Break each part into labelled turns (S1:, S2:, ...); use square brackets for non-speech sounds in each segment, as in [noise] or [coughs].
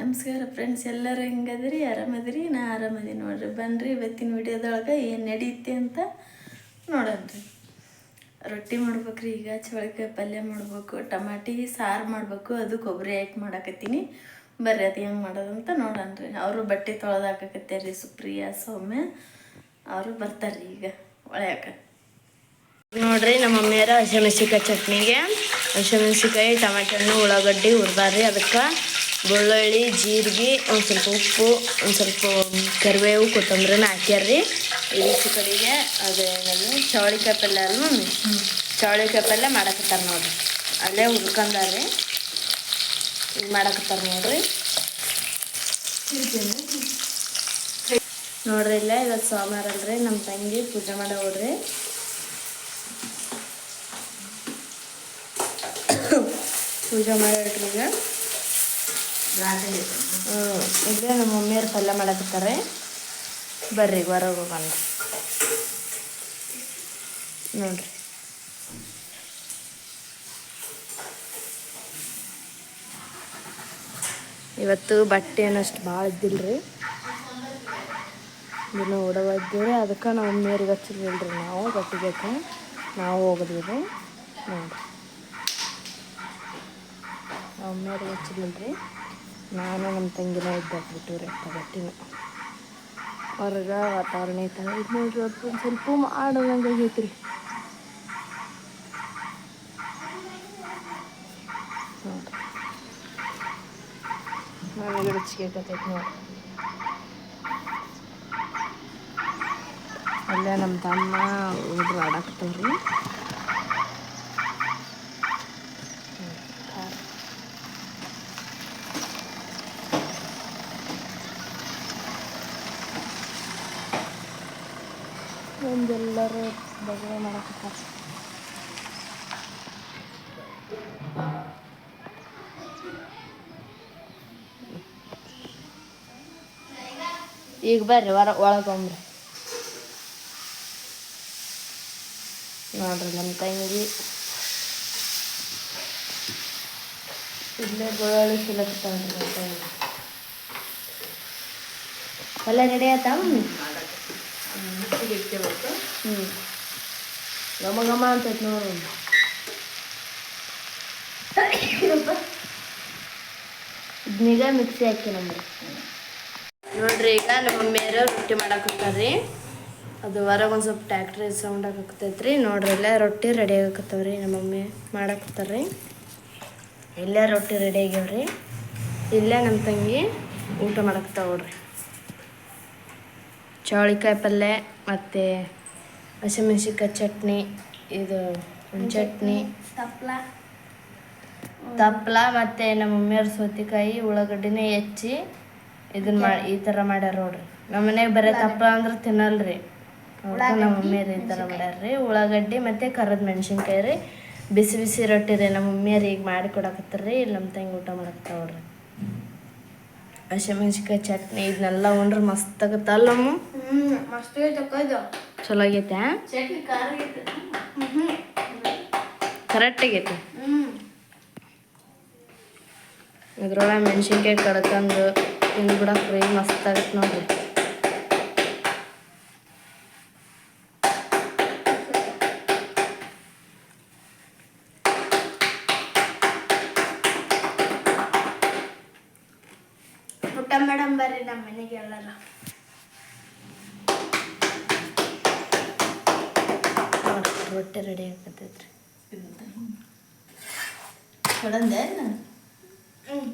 S1: ನಮಸ್ಕಾರ ಫ್ರೆಂಡ್ಸ್ ಎಲ್ಲರೂ ಹೆಂಗದ್ರಿ? ಆರಾಮದ್ರಿ? ನಾ ಆರಾಮದಿ ನೋಡ್ರಿ. ಬನ್ರಿ, ಇವತ್ತಿನ ವಿಡಿಯೋದೊಳಗೆ ಏನು ನಡೆಯುತ್ತೆ ಅಂತ ನೋಡನ್ರಿ ರೊಟ್ಟಿ ಮಾಡ್ಬೇಕ್ರಿ, ಈಗ ಚವಳಿಕಾಯಿ ಪಲ್ಯ ಮಾಡಬೇಕು, ಟಮಾಟಿ, ಸಾರು ಮಾಡಬೇಕು, ಅದು ಕೊಬ್ಬರಿ ಹಾಕಿ ಮಾಡಾಕತ್ತೀನಿ. ಬರ್ರಿ, ಅದು ಹೆಂಗೆ ಮಾಡೋದಂತ ರೀ ಅವರು ಬಟ್ಟೆ ತೊಳೆದು ರೀ ಸುಪ್ರಿಯಾ, ಸೌಮ್ಯ. ಅವರು ಬರ್ತಾರ್ರಿ ಈಗ ಒಳ್ಯಾಕ ನೋಡ್ರಿ, ನಮ್ಮ ಮಮ್ಮಿಯರ ಹಸಿಮೆಣಸಿಕಾಯಿ ಚಟ್ನಿಗೆ. ಹಸಿಮೆಣಸಿಕಾಯಿ ಟಮಾಟೆ ಹಣ್ಣು, ಉಳ್ಳಾಗಡ್ಡಿ ಹುರ್ದಾರ್ರಿ ಅದಕ್ಕೆ ಬೆಳ್ಳುಳ್ಳಿ, ಜೀರಿಗೆ, ಒಂದು ಸ್ವಲ್ಪ ಉಪ್ಪು, ಒಂದು ಸ್ವಲ್ಪ ಕರಿಬೇವು ಕೊತ್ತಂಬರಿನ ಹಾಕ್ಯಾರ್ರಿ. ಈಚೆ ಕಡೆಗೆ ಅದು ಏನದು ಚವಳಿಕಾಯಿ ಪಲ್ಯ ಅಲ್ಲ ಮಮ್ಮಿ? ಚವಳಿಕಾಯಿ ಪಲ್ಯ ಮಾಡಕತ್ತಾರ ನೋಡ್ರಿ. ಅಲ್ಲೇ ಹುರ್ಕೊಂಡಾರ್ರಿ ಇದು ಮಾಡಕತ್ತಾರ ನೋಡ್ರಿ. ನೋಡ್ರಿ ಇಲ್ಲ, ಇವತ್ತು ಸೋಮವಾರ ಅಲ್ರಿ ನಮ್ಮ ತಂಗಿ ಪೂಜೆ ಮಾಡೋಳ್ರಿ [coughs] ಪೂಜೆ ಮಾಡಿಟ್ರಿ ಈಗ. ಹ್ಮ್. ಇಲ್ಲೇ ನಮ್ಮ ಮಮ್ಮಿಯವ್ರು ಪಲ್ಯ ಮಾಡಕತ್ತಾರೆ. ಬರ್ರಿ ಬರೋ ಹೋಗೋಣ. ನೋಡ್ರಿ. ಇವತ್ತು ಬಟ್ಟೆ ಏನಷ್ಟು ಭಾಳ ಇದ್ದಿಲ್ರಿ. ದಿನ ಓಡವಾಗಿದ್ದೀವಿ ಅದಕ್ಕೆ ನಮ್ಮ ಮಮ್ಮಿಯವ್ರಿಗೆ ಹಚ್ಚಿಲ್ರಿ ನಾವು, ಬಟ್ಟೆಗೆ ನಾವು ಹೋಗಿದ್ವಿ ನೋಡ್ರಿ. ನಮ್ಮ ಮಮ್ಮಿಯವ್ರಿಗೆ ಹಚ್ಚಿಲ್ರಿ ನಾನು ನಮ್ಮ ತಂಗಿನ ಇದ್ದಾಕ್ಬಿಟ್ಟು ರೀ ಬಟ್ಟಿನ ಹೊರಗೆ ವಾತಾವರಣ ಐತೆ ಇದು ನೋಡ್ರಿ ಒಂದು ಸ್ವಲ್ಪ ಮಾಡೋದಂಗೆ ಆಗೈತೆ ರೀ ನೋಡ್ರಿ ನನಗೆ ರುಚಿಗೆ ನೋಡಿ. ಅಲ್ಲೇ ನಮ್ಮ ತಮ್ಮ ಹುಡುಗ್ರು ಆಡಾಕ್ತಾವ್ರಿ ಒಂದೆಲ್ಲರೂ ಬಗ್ಗೆ ಮಾಡಕತ್ತಾರ ಈಗ ಬರ್ರಿ ಹೊರ ಒಳಗೊಂಬ್ರಿ ನೋಡ್ರಿ ನಮ್ಮ ತಂಗಿ ಇಲ್ಲೇ ಬೆಳ್ಳುಳ್ಳಿ ಸಿಲಕ್ತಾವ್ರಿ ನಮ್ಮ ತಂಗಿ ಎಲ್ಲ ರೆಡಿ ಆಯ್ತಾ ಹ್ಞೂ ಘಮ ಘಮ ಅಂತೈತೆ ನೋಡಿ. ಇದನ್ನೀಗ ಮಿಕ್ಸಿ ಹಾಕಿ ನಮ್ಗೆ ನೋಡ್ರಿ ಈಗ ನಮ್ಮ ಮಮ್ಮಿಯರು ರೊಟ್ಟಿ ಮಾಡಾಕತ್ತಾರ್ರಿ ಅದು ಹೊರಗೆ ಒಂದು ಸ್ವಲ್ಪ ಟ್ಯಾಕ್ಟ್ರಿ ಸೌಂಡ್ ಆಗತ್ತೈತ್ರಿ ನೋಡ್ರಿ ಎಲ್ಲ ರೊಟ್ಟಿ ರೆಡಿ ಆಗಕತ್ತವ್ರಿ ನಮ್ಮ ಮಮ್ಮಿ ಮಾಡಾಕತ್ತಾರ್ರಿ ಎಲ್ಲ ರೊಟ್ಟಿ ರೆಡಿ ಆಗ್ಯಾವ್ರಿ. ಇಲ್ಲೇ ನಮ್ಮ ತಂಗಿ ಊಟ ಮಾಡಾಕತ್ತಾವ ನೋಡ್ರಿ ಚವಳಿಕಾಯಿ ಪಲ್ಯ ಮತ್ತು ಹಸಿಮೆಣ್ಸಿನ್ಕಾಯಿ ಚಟ್ನಿ ಇದು ಚಟ್ನಿ
S2: ತಪ್ಪಲ
S1: ತಪ್ಪಲ ಮತ್ತು ನಮ್ಮ ಮಮ್ಮಿಯವ್ರ ಸೌತೆಕಾಯಿ ಉಳ್ಳಾಗಡ್ಡಿನೇ ಹೆಚ್ಚಿ ಇದನ್ನ ಮಾಡಿ ಈ ಥರ ಮಾಡ್ಯಾರ ನೋಡ್ರಿ. ನಮ್ಮ ಮನೆಗೆ ಬರೀ ತಪ್ಪಲ ಅಂದ್ರೆ ತಿನ್ನಲ್ರಿ. ನಮ್ಮ ಮಮ್ಮಿಯವ್ರು ಈ ಥರ ಮಾಡ್ಯಾರ್ರಿ. ಉಳ್ಳಾಗಡ್ಡಿ ಮತ್ತು ಕರದ ಮೆಣಸಿನ್ಕಾಯಿ ರೀ. ಬಿಸಿ ಬಿಸಿ ರೊಟ್ಟಿ ರೀ ನಮ್ಮ ಮಮ್ಮಿಯರು ಈಗ ಮಾಡಿ ಕೊಡಕತ್ತಾರ್ರಿ. ಇಲ್ಲಿ ನಮ್ಮ ತಂಗಿ ಊಟ ಮಾಡಕತ್ತಾವ ನೋಡ್ರಿ ಹಸಿಮೆಣ್ಸಿನ್ಕಾಯಿ ಚಟ್ನಿ ಇದನ್ನೆಲ್ಲ ಉಂಡ್ರೆ ಮಸ್ತ್ ಆಗತ್ತೆ ಅಲ್ಲಮ್ಮ
S2: ಹ್ಮ್ ಮಸ್ತ್ ಐತೆ
S1: ಚಲೋ ಆಗೈತೆ
S2: ಚಟ್ನಿ ಖಾರ ಐತೆ
S1: ಕರೆಕ್ಟ್ ಆಗೈತೆ.
S2: ಹ್ಞೂ
S1: ಇದ್ರೊಳಗೆ ಮೆಣಸಿನ್ಕಾಯಿ ಕಡ್ಕಂದು ತಿಂದ್ಬಿಡಕ್ರಿ ಮಸ್ತ್ ಆಗತ್ತೆ ನೋಡ್ರಿ.
S2: ಊಟ ಮೇಡಮ್ ಬರ್ರಿ ನಮ್ಮ ಮನೆಗೆ ಎಲ್ಲರ
S1: ನೋಡ್ರಿ, ರೊಟ್ಟಿ ರೆಡಿ ಆಗತ್ತೈತ್ರಿ
S2: ಕೊಡಂದೆ ಹ್ಮ್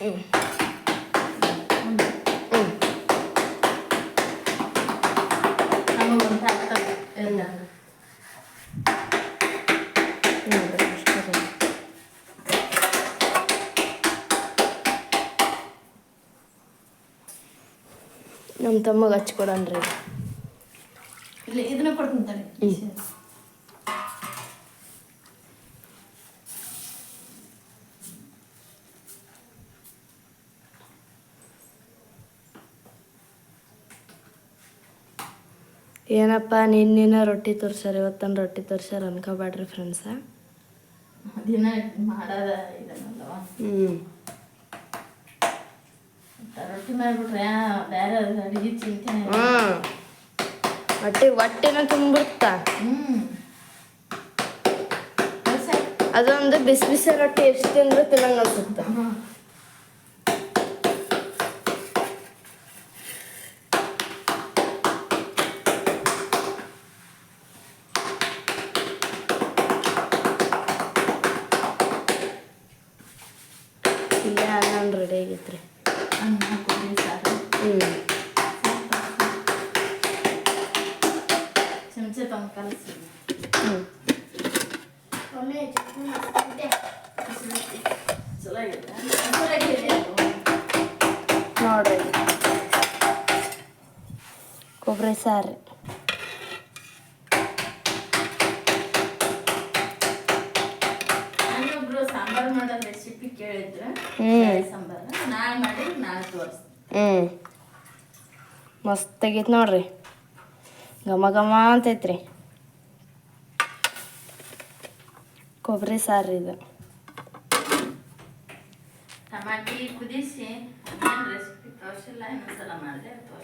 S1: ಹ್ಞೂ ಹ್ಞೂ
S2: ನಮಗಂತ ಆಗ್ತದೆ ಎಲ್ಲ
S1: ನೋಡ್ರಿ ಅಷ್ಟೇ ರೀ. ನಮ್ಮ ತಮ್ಮಗೆ ಹಚ್ಕೊಡನ್ರಿ
S2: ಇಲ್ಲಿ ಇದನ್ನ ಕೊಡ್ತೀನಿ ತಡಿ.
S1: ಹ್ಮ್. ಏನಪ್ಪ ನಿನ್ನಿನ ರೊಟ್ಟಿ ತೋರ್ಸ್ಯಾರ ಇವತ್ತನ ರೊಟ್ಟಿ ತೋರ್ಸ್ಯಾರ ಅನ್ಕೋಬೇಡ್ರಿ ಫ್ರೆಂಡ್ಸ
S2: ದಿನ ಮಾಡೋದ ಇದನ್ನಲ್ಲವ?
S1: ಹ್ಞೂ
S2: ರೊಟ್ಟಿ ಮಾಡಿಬಿಟ್ರೆ ಬೇರೆ ಅಡಿಗೆ ಚಿಂತೆ
S1: ಹ್ಞೂ ಹೊಟ್ಟೆ ಹೊಟ್ಟೆನ ತುಂಬಿಡ್ತಾ
S2: ಹ್ಞೂ
S1: ಅದೊಂದು ಬಿಸಿ ಬಿಸಿ ರೊಟ್ಟಿ ಎಷ್ಟು ತಿಂದ್ರೆ ತಿನ್ನಂಗ ಅನ್ಸುತ್ತೆ. ಇಲ್ಲ ನಾನು ರೆಡಿ ಆಗೈತ್ರಿ
S2: ಅನ್ನ ಕೊಬ್ಬರಿ ಸಾರು
S1: ಹ್ಞೂ
S2: ಚಮಚೆ ತಂದು ಕಲಸಿ
S1: ಹ್ಞೂ
S3: ಮಮ್ಮಿ ಚಟ್ನಿ ಮಾಡ್ತಿದ್ದೆ.
S2: ಚಲೋ ಆಗೈತೆ ಹಸುರಾಗಿದೆ ಅದು.
S1: ನೋಡ್ರಿ ಕೊಬ್ಬರಿ ಸಾರು ಹ್ಞೂ ಮಸ್ತ್ ಆಗೈತೆ ನೋಡ್ರಿ. ಘಮ ಘಮ ಅಂತೈತ್ರಿ. ಕೊಬ್ಬರಿ ಸಾರು ಇದು.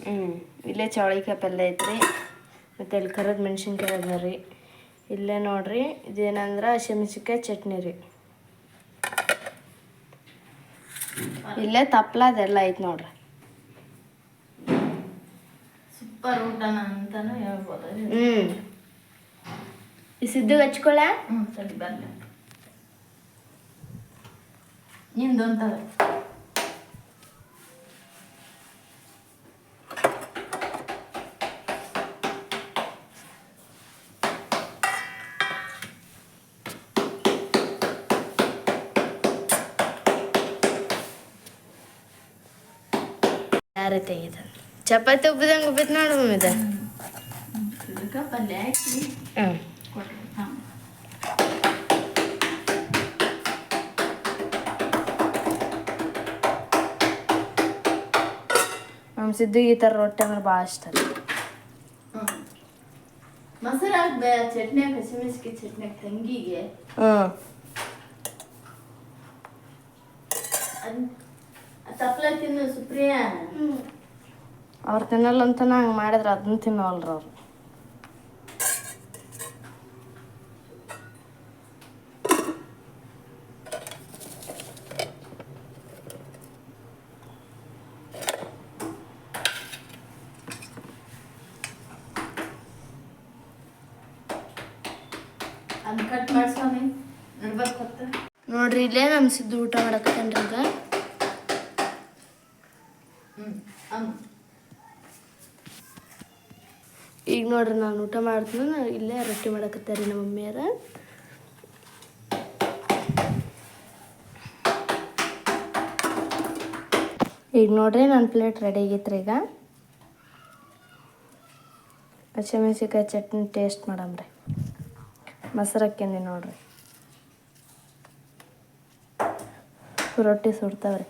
S1: ಹ್ಞೂ ಇಲ್ಲೇ ಚೌಳಿಕಾಯಿ ಪಲ್ಯ ಐತ್ರಿ. ಮತ್ತು ಇಲ್ಲಿ ಕರದ ಮೆಣಸಿನ್ಕಾಯಿ ಅದ ರೀ. ಇಲ್ಲೇ ನೋಡ್ರಿ ಇದೇನಂದ್ರೆ ಹಸಿಮೆಣಸಿನ್ಕಾಯಿ ಚಟ್ನಿ ರೀ. ಇಲ್ಲೇ ತಪ್ಪಲ ಅದೆಲ್ಲ ಐತೆ ನೋಡ್ರಿ.
S2: ಸೂಪರ್ ಊಟನ ಅಂತಾನು ಹೇಳ್ಬೋದು
S1: ಹ್ಞೂ ಈ ಸಿದ್ಧಿಗೆ ಹಚ್ಕೊಳ್ಳ
S2: ಹ್ಞೂ ಸರಿ ಬರಲಿ ನಿಂದೊಂತವೆ
S1: ಯಾರೇ ತೆಗಿದೆ ಚಪಾತಿ ಉಬ್ಬಿದಂಗೆ ಉಬ್ಬಿತ್ ನೋಡು ಮಮ್ಮಿ ಇದು
S2: ಇದಕ್ಕೆ ಪಲ್ಯ ಹಾಕಿ
S1: ಹ್ಞೂ
S2: ಕೊಟ್ರು ಹಾಂ
S1: ನಮ್ಮ ಸಿದ್ಧಿಗೆ ಈ ಥರ ರೊಟ್ಟಿ ಅಂದ್ರೆ ಭಾಳ ಇಷ್ಟ ರೀ
S2: ಹ್ಞೂ ಮೊಸರು ಹಾಕ್ಬೇ ಚಟ್ನಿ ಹಾಕಿ ಹಸಿಮೆಣ್ಸಿಗೆ ಚಟ್ನಿ ಹಾಕಿ ತಂಗಿಗೆ
S1: ಹ್ಞೂ
S2: ಅದು ತಪ್ಪಲ ತಿನ್ನು ಸುಪ್ರಿಯಾ
S1: ಅವ್ರು ತಿನ್ನಲ್ಲ ಅಂತ ಹಂಗೆ ಮಾಡಿದ್ರೆ ಅದನ್ನ ತಿನ್ನೋಲ್ರ ಅವ್ರು. ನೋಡ್ರಿ ಇಲ್ಲೇ ನಮ್ಮ ಸಿದ್ದು ಊಟ ಮಾಡಕತ್ತೇನ್ರಿ ಈಗ
S2: ಹ್ಞೂ ಅಮ್ಮ
S1: ಈಗ ನೋಡ್ರಿ ನಾನು ಊಟ ಮಾಡ್ತೀನಿ. ಇಲ್ಲೇ ರೊಟ್ಟಿ ಮಾಡಕತ್ತಾರಿ ನಮ್ಮ ಮಮ್ಮಿಯರ ಈಗ ನೋಡ್ರಿ ನನ್ನ ಪ್ಲೇಟ್ ರೆಡಿ ಆಗೈತ್ರಿ ಈಗ. ಹಸಿಮೆಣಸಿಕಾಯಿ ಚಟ್ನಿ ಟೇಸ್ಟ್ ಮಾಡಮ್ರಿ ಮೊಸರಕ್ಕೇನಿ ನೋಡ್ರಿ. ರೊಟ್ಟಿ ಸುಡ್ತಾವ್ರಿ.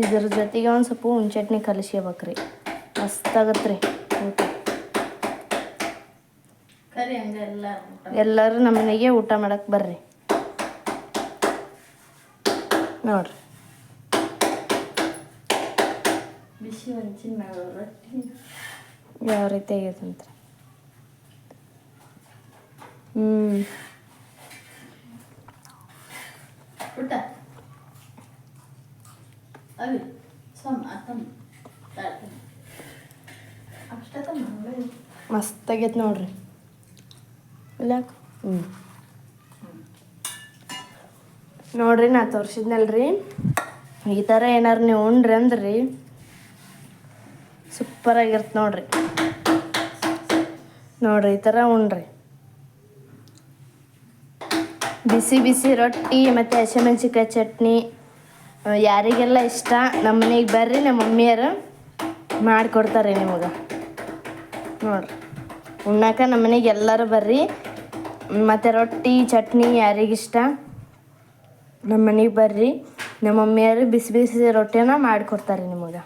S1: ಇದ್ರ ಜೊತೆಗೆ ಒಂದು ಸ್ವಲ್ಪ ಹುಣ್ ಚಟ್ನಿ ಕಲಿಸ್ಕೋಬೇಕ್ರಿ. ಮಸ್ತ್ ಆಗತ್ರಿ
S2: ರೀ ಊಟ
S1: ಎಲ್ಲರೂ ನಮ್ಮ ಮನೆಗೆ ಊಟ ಮಾಡಕ್ಕೆ ಬರ್ರಿ. ನೋಡ್ರಿ.
S2: ಬಿಸಿ ಹಂಚಿನ
S1: ಯಾವ ರೀತಿ ಆಗೈತಂತ ಹ್ಞೂ
S2: ಊಟ ಅವಿ ಸಮ ಅತ್ತಮ್ಮ ತಾಳ್ತಮ್ಮ ಅಷ್ಟೇ.
S1: ಮಸ್ತ್ ಆಗೈತೆ ನೋಡ್ರಿ ಇಲ್ಲ ಹ್ಞೂ ನೋಡ್ರಿ ನಾ ತೋರಿಸಿದ್ನಲ್ರಿ ಈ ಥರ ಏನಾರು ನೀವು ಉಂಡ್ರಿ ಅಂದ್ರಿ ಸೂಪರ್ ಆಗಿರ್ತ ನೋಡ್ರಿ ನೋಡ್ರಿ ಈ ಥರ ಉಣ್ರಿ ಬಿಸಿ ಬಿಸಿ ರೊಟ್ಟಿ ಮತ್ತು ಹಸಿಮೆಣ್ಸಿಕಾಯಿ ಚಟ್ನಿ ಯಾರಿಗೆಲ್ಲ ಇಷ್ಟ ನಮ್ಮ ಮನೆಗೆ ಬರ್ರಿ ನಮ್ಮ ಮಮ್ಮಿಯರು ಮಾಡಿಕೊಡ್ತಾರೆ ನಿಮಗೆ. ನೋಡ್ರಿ. ಉಣ್ಣಾಕ ನಮ್ಮ ಮನೆಗೆ ಎಲ್ಲರೂ ಬರ್ರಿ. ಮತ್ತು ರೊಟ್ಟಿ, ಚಟ್ನಿ ಯಾರಿಗಿಷ್ಟ ನಮ್ಮ ಮನೆಗೆ ಬರ್ರಿ. ನಮ್ಮ ಮಮ್ಮಿಯರು ಬಿಸಿ ಬಿಸಿ ರೊಟ್ಟಿನ ಮಾಡಿಕೊಡ್ತಾರೆ ನಿಮಗೆ.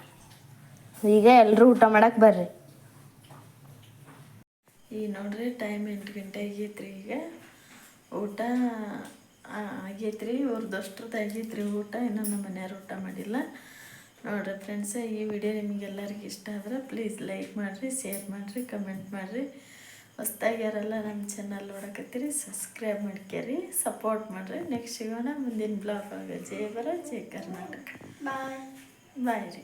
S1: ಈಗ ಎಲ್ಲರೂ ಊಟ ಮಾಡಕ್ಕೆ ಬರ್ರಿ.
S2: ಈಗ ನೋಡ್ರಿ ಟೈಮ್ ಎಂಟು ಗಂಟೆ ಆಗೈತ್ರಿ ಈಗ. ಊಟ ಆ, ಆಗೈತ್ರಿ ಇವ್ರದ್ದು ಅಷ್ಟ್ರದ್ದು ರೀ ಊಟ ಇನ್ನೂ ನಮ್ಮ ಮನೆಯವ್ರು ಊಟ ಮಾಡಿಲ್ಲ. ನೋಡ್ರಿ ಫ್ರೆಂಡ್ಸ ಈ ವಿಡಿಯೋ ನಿಮಗೆಲ್ಲರಿಗೂ ಇಷ್ಟ ಆದ್ರೆ ಪ್ಲೀಸ್ ಲೈಕ್ ಮಾಡಿರಿ ಶೇರ್ ಮಾಡಿರಿ ಕಮೆಂಟ್ ಮಾಡಿರಿ. ಹೊಸ್ದಾಗಿ ಯಾರೆಲ್ಲ ನಮ್ಮ ಚಾನಲ್ ನೋಡಕತ್ತೀರಿ ಸಬ್ಸ್ಕ್ರೈಬ್ ಮಾಡ್ಕೋರಿ ಸಪೋರ್ಟ್ ಮಾಡಿರಿ. ನೆಕ್ಸ್ಟ್ ಸಿಗೋಣ ಮುಂದಿನ ಬ್ಲಾಗ್ ಆಗ ಜಯ ಬರ ಜಯ ಕರ್ನಾಟಕ.
S3: ಬಾಯ್
S2: ಬಾಯ್ ರೀ.